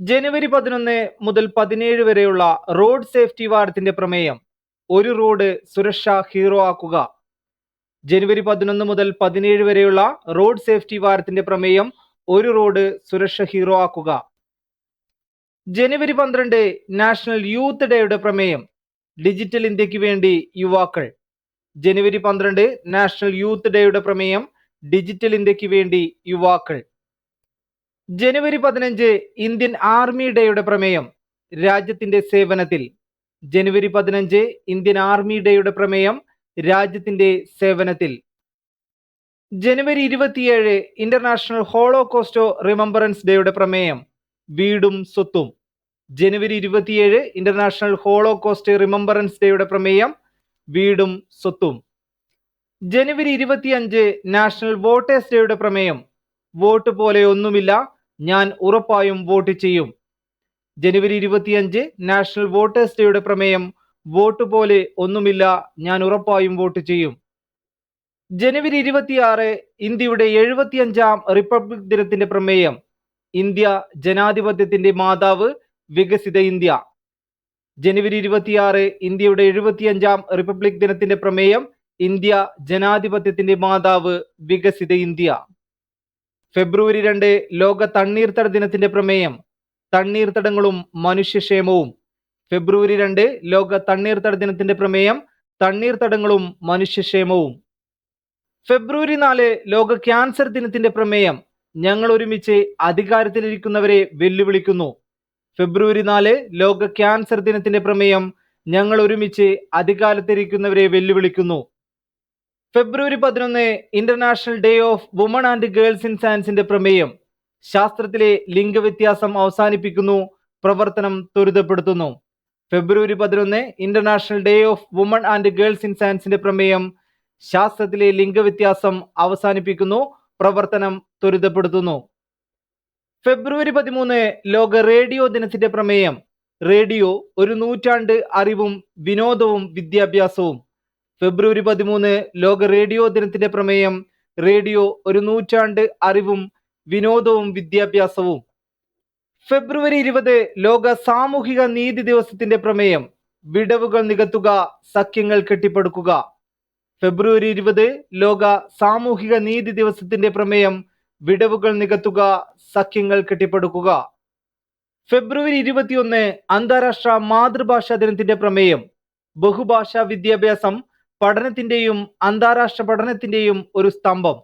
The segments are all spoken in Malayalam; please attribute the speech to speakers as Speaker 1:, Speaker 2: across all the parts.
Speaker 1: ജനുവരി പതിനൊന്ന് മുതൽ പതിനേഴ് വരെയുള്ള റോഡ് സേഫ്റ്റി വാരത്തിന്റെ പ്രമേയം ഒരു റോഡ് സുരക്ഷാ ഹീറോ ആക്കുക. ജനുവരി പതിനൊന്ന് മുതൽ പതിനേഴ് വരെയുള്ള റോഡ് സേഫ്റ്റി വാരത്തിന്റെ പ്രമേയം ഒരു റോഡ് സുരക്ഷ ഹീറോ ആക്കുക. ജനുവരി പന്ത്രണ്ട് നാഷണൽ യൂത്ത് ഡേയുടെ പ്രമേയം ഡിജിറ്റൽ ഇന്ത്യയ്ക്ക് വേണ്ടി യുവാക്കൾ. ജനുവരി പന്ത്രണ്ട് നാഷണൽ യൂത്ത് ഡേയുടെ പ്രമേയം ഡിജിറ്റൽ ഇന്ത്യയ്ക്ക് വേണ്ടി യുവാക്കൾ. ജനുവരി പതിനഞ്ച് ഇന്ത്യൻ ആർമി ഡേയുടെ പ്രമേയം രാജ്യത്തിന്റെ സേവനത്തിൽ. ജനുവരി പതിനഞ്ച് ഇന്ത്യൻ ആർമി ഡേയുടെ പ്രമേയം രാജ്യത്തിന്റെ സേവനത്തിൽ. ജനുവരി ഇരുപത്തിയേഴ് ഇന്റർനാഷണൽ ഹോളോകോസ്റ്റോ റിമംബറൻസ് ഡേയുടെ പ്രമേയം വീടും സ്വത്തും. ജനുവരി ഇരുപത്തിയേഴ് ഇന്റർനാഷണൽ ഹോളോകോസ്റ്റ് റിമംബറൻസ് ഡേയുടെ പ്രമേയം വീടും സ്വത്തും. ജനുവരി ഇരുപത്തിയഞ്ച് നാഷണൽ വോട്ടേഴ്സ് ഡേയുടെ പ്രമേയം വോട്ട് പോലെ ഒന്നുമില്ല ഞാൻ ഉറപ്പായും വോട്ട് ചെയ്യും. ജനുവരി ഇരുപത്തിയഞ്ച് നാഷണൽ വോട്ടേഴ്സ് ഡേയുടെ പ്രമേയം വോട്ട് പോലെ ഒന്നുമില്ല ഞാൻ ഉറപ്പായും വോട്ട് ചെയ്യും. ജനുവരി ഇരുപത്തിയാറ് ഇന്ത്യയുടെ എഴുപത്തിയഞ്ചാം റിപ്പബ്ലിക് ദിനത്തിന്റെ പ്രമേയം. ഇന്ത്യ ജനാധിപത്യത്തിന്റെ മാതാവ് വികസിത ഇന്ത്യ. ജനുവരി ഇരുപത്തിയാറ് ഇന്ത്യയുടെ എഴുപത്തിയഞ്ചാം റിപ്പബ്ലിക് ദിനത്തിന്റെ പ്രമേയം. ഇന്ത്യ ജനാധിപത്യത്തിന്റെ മാതാവ് വികസിത ഇന്ത്യ. ഫെബ്രുവരി രണ്ട് ലോക തണ്ണീർത്തട ദിനത്തിന്റെ പ്രമേയം. തണ്ണീർത്തടങ്ങളും മനുഷ്യക്ഷേമവും. ഫെബ്രുവരി രണ്ട് ലോക തണ്ണീർത്തട ദിനത്തിന്റെ പ്രമേയം. തണ്ണീർത്തടങ്ങളും മനുഷ്യക്ഷേമവും. ഫെബ്രുവരി നാല് ലോക ക്യാൻസർ ദിനത്തിന്റെ പ്രമേയം. ഞങ്ങൾ ഒരുമിച്ച് അധികാരത്തിലിരിക്കുന്നവരെ വെല്ലുവിളിക്കുന്നു. ഫെബ്രുവരി നാല് ലോക ക്യാൻസർ ദിനത്തിന്റെ പ്രമേയം. ഞങ്ങൾ ഒരുമിച്ച് അധികാരത്തിരിക്കുന്നവരെ വെല്ലുവിളിക്കുന്നു. ഫെബ്രുവരി പതിനൊന്ന് international day of woman and girls in സയൻസിന്റെ പ്രമേയം ശാസ്ത്രത്തിലെ ലിംഗവ്യത്യാസം അവസാനിപ്പിക്കുന്നു പ്രവർത്തനം ത്വരിതപ്പെടുത്തുന്നു. ഫെബ്രുവരി പതിനൊന്ന് international day of woman and girls in സയൻസിന്റെ പ്രമേയം ശാസ്ത്രത്തിലെ ലിംഗവ്യത്യാസം അവസാനിപ്പിക്കുന്നു പ്രവർത്തനം ത്വരിതപ്പെടുത്തുന്നു. ഫെബ്രുവരി പതിമൂന്ന് ലോക റേഡിയോ ദിനത്തിന്റെ പ്രമേയം. റേഡിയോ ഒരു നൂറ്റാണ്ട് അറിവും വിനോദവും വിദ്യാഭ്യാസവും. ഫെബ്രുവരി പതിമൂന്ന് ലോക റേഡിയോ ദിനത്തിന്റെ പ്രമേയം റേഡിയോ ഒരു നൂറ്റാണ്ട് അറിവും വിനോദവും വിദ്യാഭ്യാസവും. ഫെബ്രുവരി ഇരുപത് ലോക സാമൂഹിക നീതി ദിവസത്തിന്റെ പ്രമേയം വിടവുകൾ നികത്തുക സഖ്യങ്ങൾ കെട്ടിപ്പടുക്കുക. ഫെബ്രുവരി ഇരുപത് ലോക സാമൂഹിക നീതി ദിവസത്തിന്റെ പ്രമേയം വിടവുകൾ നികത്തുക സഖ്യങ്ങൾ കെട്ടിപ്പടുക്കുക. ഫെബ്രുവരി ഇരുപത്തിയൊന്ന് അന്താരാഷ്ട്ര മാതൃഭാഷാ ദിനത്തിന്റെ പ്രമേയം ബഹുഭാഷാ വിദ്യാഭ്യാസം പഠനത്തിന്റെയും അന്താരാഷ്ട്ര പഠനത്തിന്റെയും ഒരു സ്തംഭം.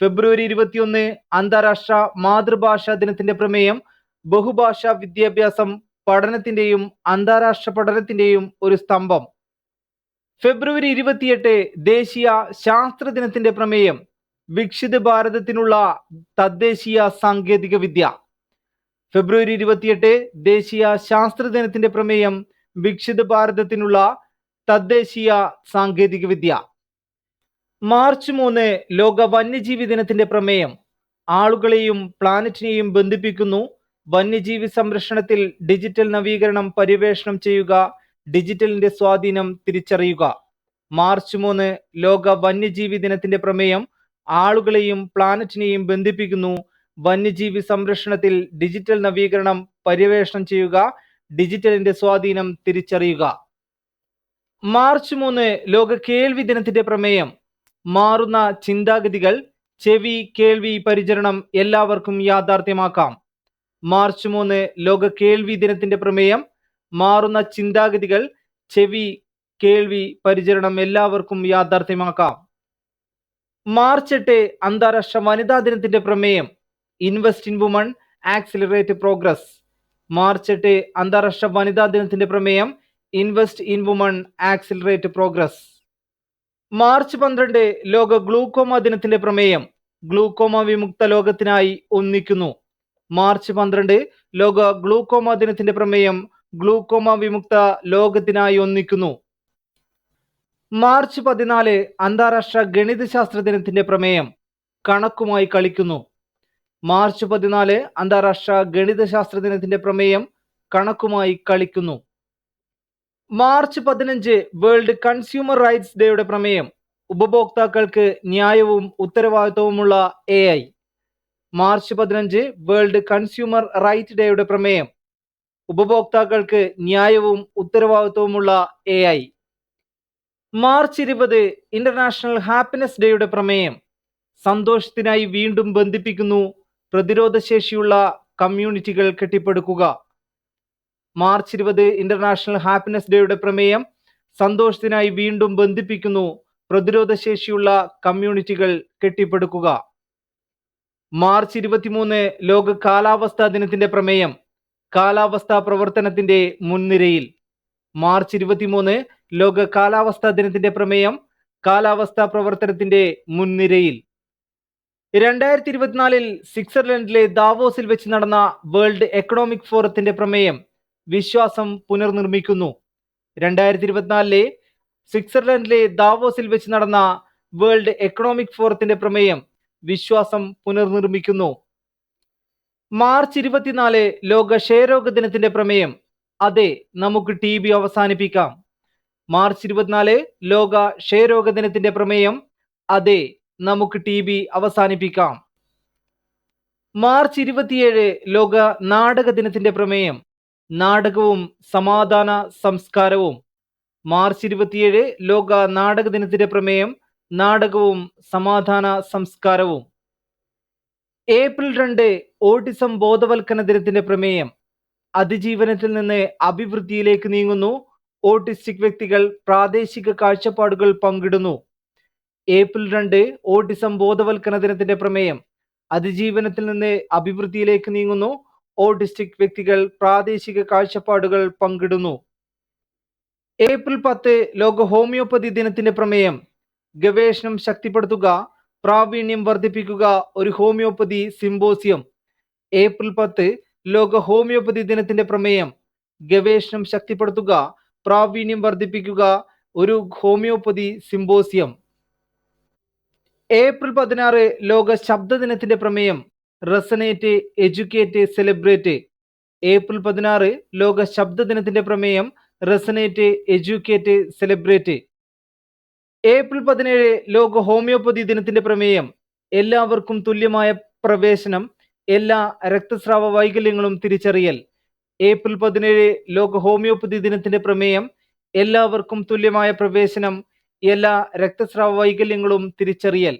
Speaker 1: ഫെബ്രുവരി ഇരുപത്തിയൊന്ന് അന്താരാഷ്ട്ര മാതൃഭാഷാ ദിനത്തിന്റെ പ്രമേയം ബഹുഭാഷാ വിദ്യാഭ്യാസം പഠനത്തിന്റെയും അന്താരാഷ്ട്ര പഠനത്തിന്റെയും ഒരു സ്തംഭം. ഫെബ്രുവരി ഇരുപത്തിയെട്ട് ദേശീയ ശാസ്ത്ര ദിനത്തിന്റെ പ്രമേയം വികസിത ഭാരതത്തിനുള്ള തദ്ദേശീയ സാങ്കേതിക വിദ്യ. ഫെബ്രുവരി ഇരുപത്തിയെട്ട് ദേശീയ ശാസ്ത്ര ദിനത്തിന്റെ പ്രമേയം വികസിത ഭാരതത്തിനുള്ള തദ്ദേശീയ സാങ്കേതിക വിദ്യ മാർച്ച് മൂന്ന് ലോക വന്യജീവി ദിനത്തിന്റെ പ്രമേയം ആളുകളെയും പ്ലാനറ്റിനെയും ബന്ധിപ്പിക്കുന്നു. വന്യജീവി സംരക്ഷണത്തിൽ ഡിജിറ്റൽ നവീകരണം പര്യവേഷണം ചെയ്യുക ഡിജിറ്റലിന്റെ സ്വാധീനം തിരിച്ചറിയുക. മാർച്ച് മൂന്ന് ലോക വന്യജീവി ദിനത്തിന്റെ പ്രമേയം ആളുകളെയും പ്ലാനറ്റിനെയും ബന്ധിപ്പിക്കുന്നു. വന്യജീവി സംരക്ഷണത്തിൽ ഡിജിറ്റൽ നവീകരണം പര്യവേഷണം ചെയ്യുക ഡിജിറ്റലിന്റെ സ്വാധീനം തിരിച്ചറിയുക. മാർച്ച് മൂന്ന് ലോക കേൾവി ദിനത്തിന്റെ പ്രമേയം. മാറുന്ന ചിന്താഗതികൾ ചെവി കേൾവി പരിചരണം എല്ലാവർക്കും യാഥാർത്ഥ്യമാക്കാം. മാർച്ച് മൂന്ന് ലോക കേൾവി ദിനത്തിന്റെ പ്രമേയം മാറുന്ന ചിന്താഗതികൾ ചെവി കേൾവി പരിചരണം എല്ലാവർക്കും യാഥാർത്ഥ്യമാക്കാം. മാർച്ച് എട്ട് അന്താരാഷ്ട്ര വനിതാ ദിനത്തിന്റെ പ്രമേയം invest in woman accelerate progress. March എട്ട് അന്താരാഷ്ട്ര വനിതാ ദിനത്തിന്റെ പ്രമേയം invest in woman accelerate progress. March പന്ത്രണ്ട് ലോക ഗ്ലൂക്കോമ ദിനത്തിന്റെ പ്രമേയം. ഗ്ലൂക്കോമ വിമുക്ത ലോകത്തിനായി ഒന്നിക്കുന്നു. മാർച്ച് പന്ത്രണ്ട് ലോക ഗ്ലൂക്കോമ ദിനത്തിന്റെ പ്രമേയം. ഗ്ലൂക്കോമ വിമുക്ത ലോകത്തിനായി ഒന്നിക്കുന്നു. മാർച്ച് പതിനാല് അന്താരാഷ്ട്ര ഗണിതശാസ്ത്ര ദിനത്തിന്റെ പ്രമേയം. കണക്കുമായി കളിക്കുന്നു. മാർച്ച് പതിനാല് അന്താരാഷ്ട്ര ഗണിതശാസ്ത്ര ദിനത്തിന്റെ പ്രമേയം. കണക്കുമായി കളിക്കുന്നു. മാർച്ച് പതിനഞ്ച് വേൾഡ് കൺസ്യൂമർ റൈറ്റ്സ് ഡേയുടെ പ്രമേയം. ഉപഭോക്താക്കൾക്ക് ന്യായവും ഉത്തരവാദിത്വവുമുള്ള എ ഐ. മാർച്ച് പതിനഞ്ച് വേൾഡ് കൺസ്യൂമർ റൈറ്റ് ഡേയുടെ പ്രമേയം. ഉപഭോക്താക്കൾക്ക് ന്യായവും ഉത്തരവാദിത്വവുമുള്ള എ ഐ. മാർച്ച് ഇരുപത് ഇന്റർനാഷണൽ ഹാപ്പിനെസ് ഡേയുടെ പ്രമേയം. സന്തോഷത്തിനായി വീണ്ടും ബന്ധിപ്പിക്കുന്നു പ്രതിരോധശേഷിയുള്ള കമ്മ്യൂണിറ്റികൾ കെട്ടിപ്പടുക്കുക. മാർച്ച് ഇരുപത് ഇന്റർനാഷണൽ ഹാപ്പിനെസ് ഡേയുടെ പ്രമേയം സന്തോഷത്തിനായി വീണ്ടും ബന്ധിപ്പിക്കുന്നു. പ്രതിരോധശേഷിയുള്ള കമ്മ്യൂണിറ്റികൾ കെട്ടിപ്പടുക്കുക. മാർച്ച് ഇരുപത്തിമൂന്ന് ലോക കാലാവസ്ഥാ ദിനത്തിന്റെ പ്രമേയം കാലാവസ്ഥാ പ്രവർത്തനത്തിന്റെ മുൻനിരയിൽ. മാർച്ച് ഇരുപത്തിമൂന്ന് ലോക കാലാവസ്ഥാ ദിനത്തിന്റെ പ്രമേയം കാലാവസ്ഥാ പ്രവർത്തനത്തിന്റെ മുൻനിരയിൽ. രണ്ടായിരത്തി ഇരുപത്തിനാലിൽ സ്വിറ്റ്സർലൻഡിലെ ദാവോസിൽ വെച്ച് നടന്ന വേൾഡ് എക്കണോമിക് ഫോറത്തിന്റെ പ്രമേയം വിശ്വാസം പുനർനിർമ്മിക്കുന്നു. രണ്ടായിരത്തി ഇരുപത്തിനാലിലെ സ്വിറ്റ്സർലൻഡിലെ ദാവോസിൽ വെച്ച് നടന്ന വേൾഡ് എക്കണോമിക് ഫോറത്തിന്റെ പ്രമേയം വിശ്വാസം പുനർനിർമ്മിക്കുന്നു. മാർച്ച് ഇരുപത്തിനാല് ലോക ക്ഷയരോഗ ദിനത്തിന്റെ പ്രമേയം അതെ നമുക്ക് ടി ബി അവസാനിപ്പിക്കാം. മാർച്ച് ഇരുപത്തിനാല് ലോക ക്ഷയരോഗ ദിനത്തിന്റെ പ്രമേയം അതെ നമുക്ക് ടി ബി അവസാനിപ്പിക്കാം. മാർച്ച് ഇരുപത്തിയേഴ് ലോക നാടക ദിനത്തിന്റെ പ്രമേയം നാടകവും സമാധാന സംസ്കാരവും. മാർച്ച് ഇരുപത്തിയേഴ് ലോക നാടക ദിനത്തിന്റെ പ്രമേയം നാടകവും സമാധാന സംസ്കാരവും. ഏപ്രിൽ രണ്ട് ഓട്ടിസം ബോധവൽക്കരണ ദിനത്തിന്റെ പ്രമേയം അതിജീവനത്തിൽ നിന്ന് അഭിവൃദ്ധിയിലേക്ക് നീങ്ങുന്നു. ഓട്ടിസ്റ്റിക് വ്യക്തികൾ പ്രാദേശിക കാഴ്ചപ്പാടുകൾ പങ്കിടുന്നു. ഏപ്രിൽ രണ്ട് ഓട്ടിസം ബോധവൽക്കരണ ദിനത്തിന്റെ പ്രമേയം അതിജീവനത്തിൽ നിന്ന് അഭിവൃദ്ധിയിലേക്ക് നീങ്ങുന്നു. ഓട്ടിസ്റ്റിക് വ്യക്തികൾ പ്രാദേശിക കാഴ്ചപ്പാടുകൾ പങ്കിടുന്നു. ഏപ്രിൽ പത്ത് ലോക ഹോമിയോപ്പതി ദിനത്തിന്റെ പ്രമേയം. ഗവേഷണം ശക്തിപ്പെടുത്തുക പ്രാവീണ്യം വർദ്ധിപ്പിക്കുക ഒരു ഹോമിയോപ്പതി സിംബോസിയം ഏപ്രിൽ പത്ത് ലോക ഹോമിയോപ്പതി ദിനത്തിന്റെ പ്രമേയം. ഗവേഷണം ശക്തിപ്പെടുത്തുക പ്രാവീണ്യം വർദ്ധിപ്പിക്കുക ഒരു ഹോമിയോപ്പതി സിംബോസിയം ഏപ്രിൽ പതിനാറ് ലോക ശബ്ദ ദിനത്തിന്റെ പ്രമേയം. Resonate educate celebrate. ഏപ്രിൽ പതിനാറ് ലോക ശബ്ദ ദിനത്തിന്റെ പ്രമേയം റെസനേറ്റ് എഡ്യൂക്കേറ്റ് സെലിബ്രേറ്റ്. ഏപ്രിൽ പതിനേഴ് ലോക ഹോമിയോപ്പതി ദിനത്തിന്റെ പ്രമേയം. എല്ലാവർക്കും തുല്യമായ പ്രവേശനം എല്ലാ രക്തസ്രാവ വൈകല്യങ്ങളും തിരിച്ചറിയൽ. ഏപ്രിൽ പതിനേഴ് ലോക ഹോമിയോപ്പതി ദിനത്തിന്റെ പ്രമേയം. എല്ലാവർക്കും തുല്യമായ പ്രവേശനം എല്ലാ രക്തസ്രാവ വൈകല്യങ്ങളും തിരിച്ചറിയൽ.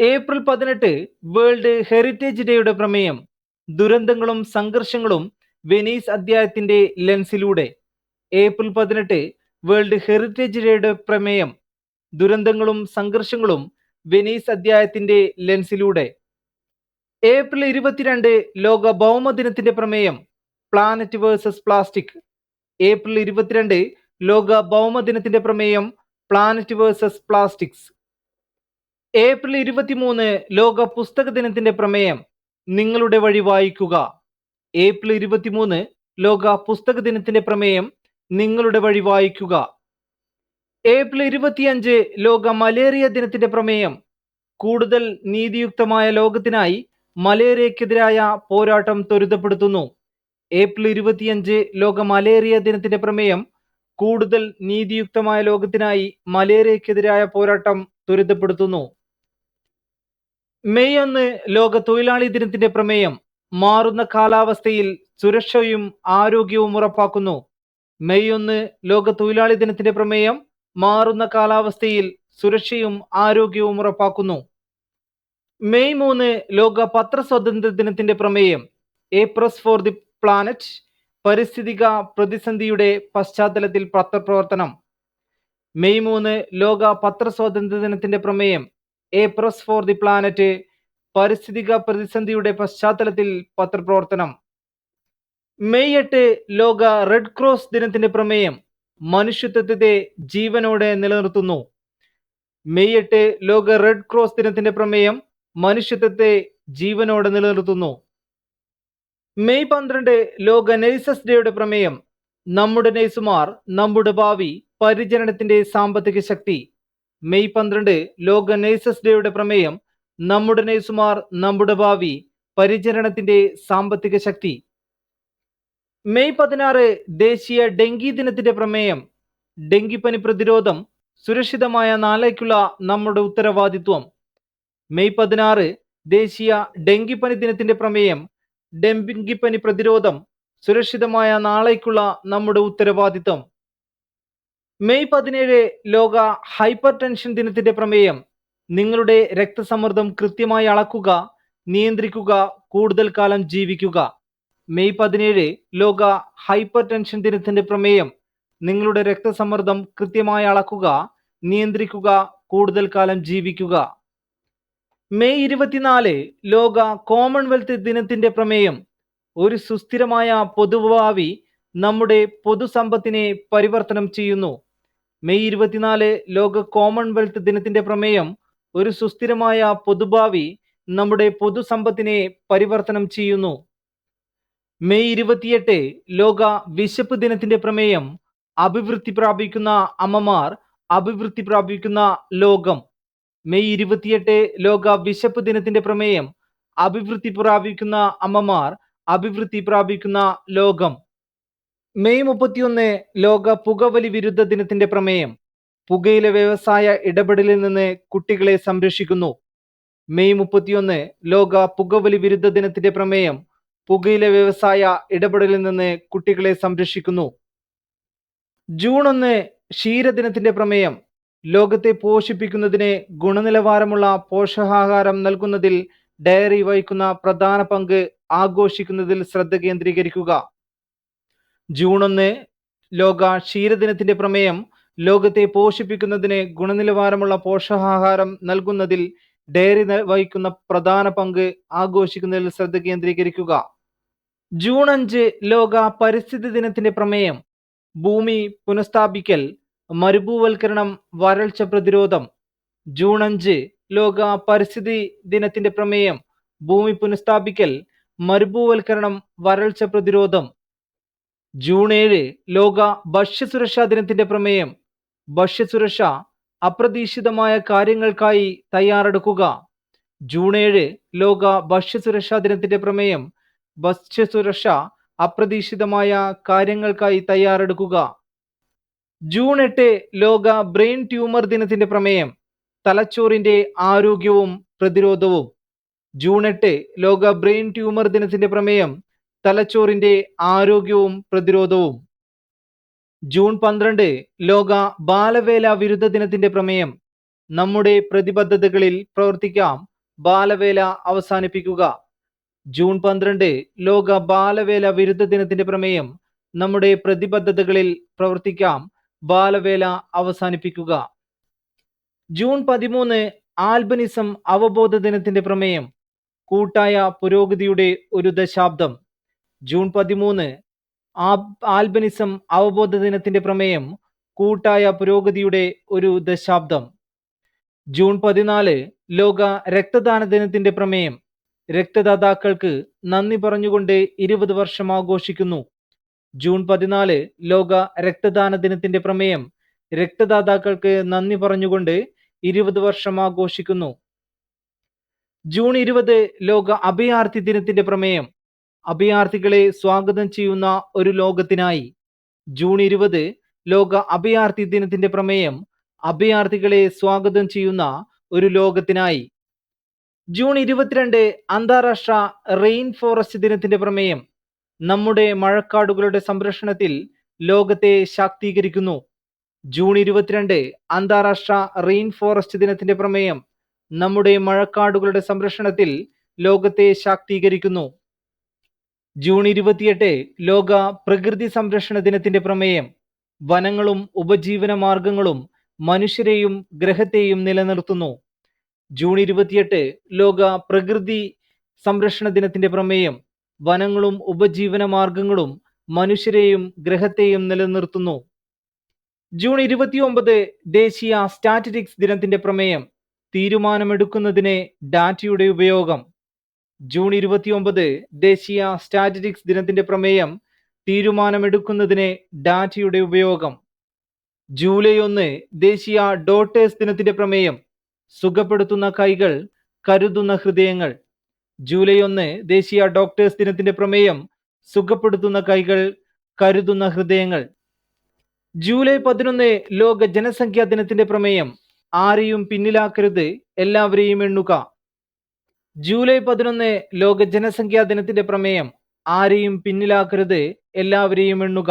Speaker 1: ഏപ്രിൽ പതിനെട്ട് വേൾഡ് ഹെറിറ്റേജ് ഡേയുടെ പ്രമേയം ദുരന്തങ്ങളും സംഘർഷങ്ങളും വെനീസ് അധ്യായത്തിന്റെ ലെൻസിലൂടെ. ഏപ്രിൽ പതിനെട്ട് വേൾഡ് ഹെറിറ്റേജ് ഡേയുടെ പ്രമേയം ദുരന്തങ്ങളും സംഘർഷങ്ങളും വെനീസ് അധ്യായത്തിന്റെ ലെൻസിലൂടെ. ഏപ്രിൽ ഇരുപത്തിരണ്ട് ലോക ഭൗമദിനത്തിന്റെ പ്രമേയം പ്ലാനറ്റ് വേഴ്സസ് പ്ലാസ്റ്റിക്. ഏപ്രിൽ ഇരുപത്തിരണ്ട് ലോക ഭൗമദിനത്തിന്റെ പ്രമേയം പ്ലാനറ്റ് വേഴ്സസ് പ്ലാസ്റ്റിക്സ്. ഏപ്രിൽ ഇരുപത്തിമൂന്ന് ലോക പുസ്തക ദിനത്തിന്റെ പ്രമേയം നിങ്ങളുടെ വഴി വായിക്കുക. ഏപ്രിൽ ഇരുപത്തിമൂന്ന് ലോക പുസ്തക ദിനത്തിന്റെ പ്രമേയം നിങ്ങളുടെ വഴി വായിക്കുക. ഏപ്രിൽ ഇരുപത്തിയഞ്ച് ലോക മലേറിയ ദിനത്തിന്റെ പ്രമേയം കൂടുതൽ നീതിയുക്തമായ ലോകത്തിനായി മലേറിയക്കെതിരായ പോരാട്ടം ത്വരിതപ്പെടുത്തുന്നു. ഏപ്രിൽ ഇരുപത്തിയഞ്ച് ലോക മലേറിയ ദിനത്തിന്റെ പ്രമേയം കൂടുതൽ നീതിയുക്തമായ ലോകത്തിനായി മലേറിയക്കെതിരായ പോരാട്ടം ത്വരിതപ്പെടുത്തുന്നു. മെയ് ഒന്ന് ലോക തൊഴിലാളി ദിനത്തിന്റെ പ്രമേയം മാറുന്ന കാലാവസ്ഥയിൽ സുരക്ഷയും ആരോഗ്യവും ഉറപ്പാക്കുന്നു. മെയ് ഒന്ന് ലോക തൊഴിലാളി ദിനത്തിന്റെ പ്രമേയം മാറുന്ന കാലാവസ്ഥയിൽ സുരക്ഷയും ആരോഗ്യവും ഉറപ്പാക്കുന്നു. മെയ് മൂന്ന് ലോക പത്രസ്വാതന്ത്ര്യ ദിനത്തിന്റെ പ്രമേയം a press for the planet പരിസ്ഥിതിക പ്രതിസന്ധിയുടെ പശ്ചാത്തലത്തിൽ പത്രപ്രവർത്തനം. മെയ് മൂന്ന് ലോക പത്രസ്വാതന്ത്ര്യ ദിനത്തിന്റെ പ്രമേയം a press for the planet പരിസ്ഥിതിക പ്രതിസന്ധിയുടെ പശ്ചാത്തലത്തിൽ പത്രപ്രവർത്തനം മെയ് എട്ട് ലോക റെഡ് ക്രോസ് ദിനത്തിന്റെ പ്രമേയം മനുഷ്യത്വത്തെ ജീവനോടെ നിലനിർത്തുന്നു മെയ് എട്ട് ലോക റെഡ് ക്രോസ് ദിനത്തിന്റെ പ്രമേയം മനുഷ്യത്വത്തെ ജീവനോടെ നിലനിർത്തുന്നു മെയ് പന്ത്രണ്ട് ലോക നേഴ്സസ് ഡേയുടെ പ്രമേയം നമ്മുടെ നേഴ്സുമാർ നമ്മുടെ ഭാവി പരിചരണത്തിന്റെ സാമ്പത്തിക ശക്തി മെയ് പന്ത്രണ്ട് ലോക നേഴ്സസ് ഡേയുടെ പ്രമേയം നമ്മുടെ നേഴ്സുമാർ നമ്മുടെ ഭാവി പരിചരണത്തിന്റെ സാമ്പത്തിക ശക്തി. മെയ് പതിനാറ് ദേശീയ ഡെങ്കി ദിനത്തിന്റെ പ്രമേയം ഡെങ്കിപ്പനി പ്രതിരോധം സുരക്ഷിതമായ നാളേക്കുള്ള നമ്മുടെ ഉത്തരവാദിത്വം. മെയ് പതിനാറ് ദേശീയ ഡെങ്കിപ്പനി ദിനത്തിന്റെ പ്രമേയം ഡെങ്കിപ്പനി പ്രതിരോധം സുരക്ഷിതമായ നാളേക്കുള്ള നമ്മുടെ ഉത്തരവാദിത്വം. മെയ് പതിനേഴ് ലോക ഹൈപ്പർ ടെൻഷൻ ദിനത്തിന്റെ പ്രമേയം നിങ്ങളുടെ രക്തസമ്മർദ്ദം കൃത്യമായി അളക്കുക നിയന്ത്രിക്കുക കൂടുതൽ കാലം ജീവിക്കുക. മെയ് പതിനേഴ് ലോക ഹൈപ്പർ ടെൻഷൻ ദിനത്തിന്റെ പ്രമേയം നിങ്ങളുടെ രക്തസമ്മർദ്ദം കൃത്യമായി അളക്കുക നിയന്ത്രിക്കുക കൂടുതൽ കാലം ജീവിക്കുക. മെയ് ഇരുപത്തിനാല് ലോക കോമൺവെൽത്ത് ദിനത്തിന്റെ പ്രമേയം ഒരു സുസ്ഥിരമായ പൊതുഭാവി നമ്മുടെ പൊതുസമ്പത്തിനെ പരിവർത്തനം ചെയ്യുന്നു. മെയ് ഇരുപത്തിനാല് ലോക കോമൺവെൽത്ത് ദിനത്തിന്റെ പ്രമേയം ഒരു സുസ്ഥിരമായ പൊതുഭാവി നമ്മുടെ പൊതുസമ്പത്തിനെ പരിവർത്തനം ചെയ്യുന്നു. മെയ് ഇരുപത്തിയെട്ട് ലോക വിശപ്പ് ദിനത്തിന്റെ പ്രമേയം അഭിവൃദ്ധി പ്രാപിക്കുന്ന അമ്മമാർ അഭിവൃദ്ധി പ്രാപിക്കുന്ന ലോകം. മെയ് ഇരുപത്തിയെട്ട് ലോക വിശപ്പ് ദിനത്തിന്റെ പ്രമേയം അഭിവൃദ്ധി പ്രാപിക്കുന്ന അമ്മമാർ അഭിവൃദ്ധി പ്രാപിക്കുന്ന ലോകം. മെയ് മുപ്പത്തിയൊന്ന് ലോക പുകവലി വിരുദ്ധ ദിനത്തിന്റെ പ്രമേയം. പുകയിലെ വ്യവസായ ഇടപെടലിൽ നിന്ന് കുട്ടികളെ സംരക്ഷിക്കുന്നു. മെയ് മുപ്പത്തിയൊന്ന് ലോക പുകവലി വിരുദ്ധ ദിനത്തിന്റെ പ്രമേയം. പുകയിലെ വ്യവസായ ഇടപെടലിൽ നിന്ന് കുട്ടികളെ സംരക്ഷിക്കുന്നു. ജൂൺ ഒന്ന് ക്ഷീരദിനത്തിന്റെ പ്രമേയം. ലോകത്തെ പോഷിപ്പിക്കുന്നതിന് ഗുണനിലവാരമുള്ള പോഷകാഹാരം നൽകുന്നതിൽ ഡയറി വഹിക്കുന്ന പ്രധാന പങ്ക് ആഘോഷിക്കുന്നതിൽ ശ്രദ്ധ കേന്ദ്രീകരിക്കുക. ജൂൺ ഒന്ന് ലോക ക്ഷീരദിനത്തിന്റെ പ്രമേയം ലോകത്തെ പോഷിപ്പിക്കുന്നതിന് ഗുണനിലവാരമുള്ള പോഷകാഹാരം നൽകുന്നതിൽ ഡയറി വഹിക്കുന്ന പ്രധാന പങ്ക് ആഘോഷിക്കുന്നതിൽ ശ്രദ്ധ കേന്ദ്രീകരിക്കുക. ജൂൺ അഞ്ച് ലോക പരിസ്ഥിതി ദിനത്തിന്റെ പ്രമേയം ഭൂമി പുനഃസ്ഥാപിക്കൽ മരുഭൂവൽക്കരണം വരൾച്ച പ്രതിരോധം. ജൂൺ അഞ്ച് ലോക പരിസ്ഥിതി ദിനത്തിന്റെ പ്രമേയം ഭൂമി പുനഃസ്ഥാപിക്കൽ മരുഭൂവൽക്കരണം വരൾച്ച പ്രതിരോധം. ജൂൺ ഏഴ് ലോക ഭക്ഷ്യസുരക്ഷാ ദിനത്തിന്റെ പ്രമേയം. ഭക്ഷ്യസുരക്ഷ അപ്രതീക്ഷിതമായ കാര്യങ്ങൾക്കായി തയ്യാറെടുക്കുക. ജൂൺ ഏഴ് ലോക ഭക്ഷ്യസുരക്ഷാ ദിനത്തിന്റെ പ്രമേയം. ഭക്ഷ്യസുരക്ഷ അപ്രതീക്ഷിതമായ കാര്യങ്ങൾക്കായി തയ്യാറെടുക്കുക. ജൂൺ എട്ട് ലോക ബ്രെയിൻ ട്യൂമർ ദിനത്തിന്റെ പ്രമേയം. തലച്ചോറിന്റെ ആരോഗ്യവും പ്രതിരോധവും. ജൂൺ എട്ട് ലോക ബ്രെയിൻ ട്യൂമർ ദിനത്തിന്റെ പ്രമേയം. തലച്ചോറിന്റെ ആരോഗ്യവും പ്രതിരോധവും. ജൂൺ പന്ത്രണ്ട് ലോക ബാലവേല വിരുദ്ധ ദിനത്തിന്റെ പ്രമേയം. നമ്മുടെ പ്രതിബദ്ധതകളിൽ പ്രവർത്തിക്കാം. ബാലവേല അവസാനിപ്പിക്കുക. ജൂൺ പന്ത്രണ്ട് ലോക ബാലവേല വിരുദ്ധ ദിനത്തിന്റെ പ്രമേയം. നമ്മുടെ പ്രതിബദ്ധതകളിൽ പ്രവർത്തിക്കാം. ബാലവേല അവസാനിപ്പിക്കുക. ജൂൺ പതിമൂന്ന് ആൽബനിസം അവബോധ ദിനത്തിന്റെ പ്രമേയം. കൂട്ടായ പുരോഗതിയുടെ ഒരു ദശാബ്ദം. ജൂൺ പതിമൂന്ന് ആൽബനിസം അവബോധ ദിനത്തിന്റെ പ്രമേയം കൂട്ടായ പുരോഗതിയുടെ ഒരു ദശാബ്ദം. ജൂൺ പതിനാല് ലോക രക്തദാന ദിനത്തിന്റെ പ്രമേയം രക്തദാതാക്കൾക്ക് നന്ദി പറഞ്ഞുകൊണ്ട് ഇരുപത് വർഷം ആഘോഷിക്കുന്നു. ജൂൺ പതിനാല് ലോക രക്തദാന ദിനത്തിന്റെ പ്രമേയം രക്തദാതാക്കൾക്ക് നന്ദി പറഞ്ഞുകൊണ്ട് ഇരുപത് വർഷം ആഘോഷിക്കുന്നു. ജൂൺ ഇരുപത് ലോക അഭയാർത്ഥി ദിനത്തിന്റെ പ്രമേയം അഭയാർത്ഥികളെ സ്വാഗതം ചെയ്യുന്ന ഒരു ലോകത്തിനായി. ജൂൺ ഇരുപത് ലോക അഭയാർത്ഥി ദിനത്തിന്റെ പ്രമേയം അഭയാർത്ഥികളെ സ്വാഗതം ചെയ്യുന്ന ഒരു ലോകത്തിനായി. ജൂൺ ഇരുപത്തിരണ്ട് അന്താരാഷ്ട്ര റെയിൻ ഫോറസ്റ്റ് ദിനത്തിന്റെ പ്രമേയം നമ്മുടെ മഴക്കാടുകളുടെ സംരക്ഷണത്തിൽ ലോകത്തെ ശാക്തീകരിക്കുന്നു. ജൂൺ ഇരുപത്തിരണ്ട് അന്താരാഷ്ട്ര റെയിൻ ഫോറസ്റ്റ് ദിനത്തിന്റെ പ്രമേയം നമ്മുടെ മഴക്കാടുകളുടെ സംരക്ഷണത്തിൽ ലോകത്തെ ശാക്തീകരിക്കുന്നു. ജൂൺ ഇരുപത്തിയെട്ട് ലോക പ്രകൃതി സംരക്ഷണ ദിനത്തിന്റെ പ്രമേയം. വനങ്ങളും ഉപജീവന മാർഗങ്ങളും മനുഷ്യരെയും ഗ്രഹത്തെയും നിലനിർത്തുന്നു. ജൂൺ ഇരുപത്തിയെട്ട് ലോക പ്രകൃതി സംരക്ഷണ ദിനത്തിന്റെ പ്രമേയം. വനങ്ങളും ഉപജീവന മാർഗങ്ങളും മനുഷ്യരെയും ഗ്രഹത്തെയും നിലനിർത്തുന്നു. ജൂൺ ഇരുപത്തിയൊമ്പത് ദേശീയ സ്റ്റാറ്റിസ്റ്റിക്സ് ദിനത്തിന്റെ പ്രമേയം. തീരുമാനമെടുക്കുന്നതിന് ഡാറ്റയുടെ ഉപയോഗം. ജൂൺ ഇരുപത്തിയൊമ്പത് ദേശീയ സ്റ്റാറ്റിസ്റ്റിക്സ് ദിനത്തിന്റെ പ്രമേയം തീരുമാനമെടുക്കുന്നതിന് ഡാറ്റയുടെ ഉപയോഗം. ജൂലൈ ഒന്ന് ദേശീയ ഡോട്ടേഴ്സ് ദിനത്തിന്റെ പ്രമേയം സുഖപ്പെടുത്തുന്ന കൈകൾ കരുതുന്ന ഹൃദയങ്ങൾ. ജൂലൈ ഒന്ന് ദേശീയ ഡോക്ടേഴ്സ് ദിനത്തിന്റെ പ്രമേയം സുഖപ്പെടുത്തുന്ന കൈകൾ കരുതുന്ന ഹൃദയങ്ങൾ. ജൂലൈ പതിനൊന്ന് ലോക ജനസംഖ്യാ ദിനത്തിന്റെ പ്രമേയം ആരെയും പിന്നിലാക്കരുത് എല്ലാവരെയും എണ്ണുക. ജൂലൈ പതിനൊന്ന് ലോക ജനസംഖ്യാ ദിനത്തിന്റെ പ്രമേയം ആരെയും പിന്നിലാക്കരുത് എല്ലാവരെയും എണ്ണുക.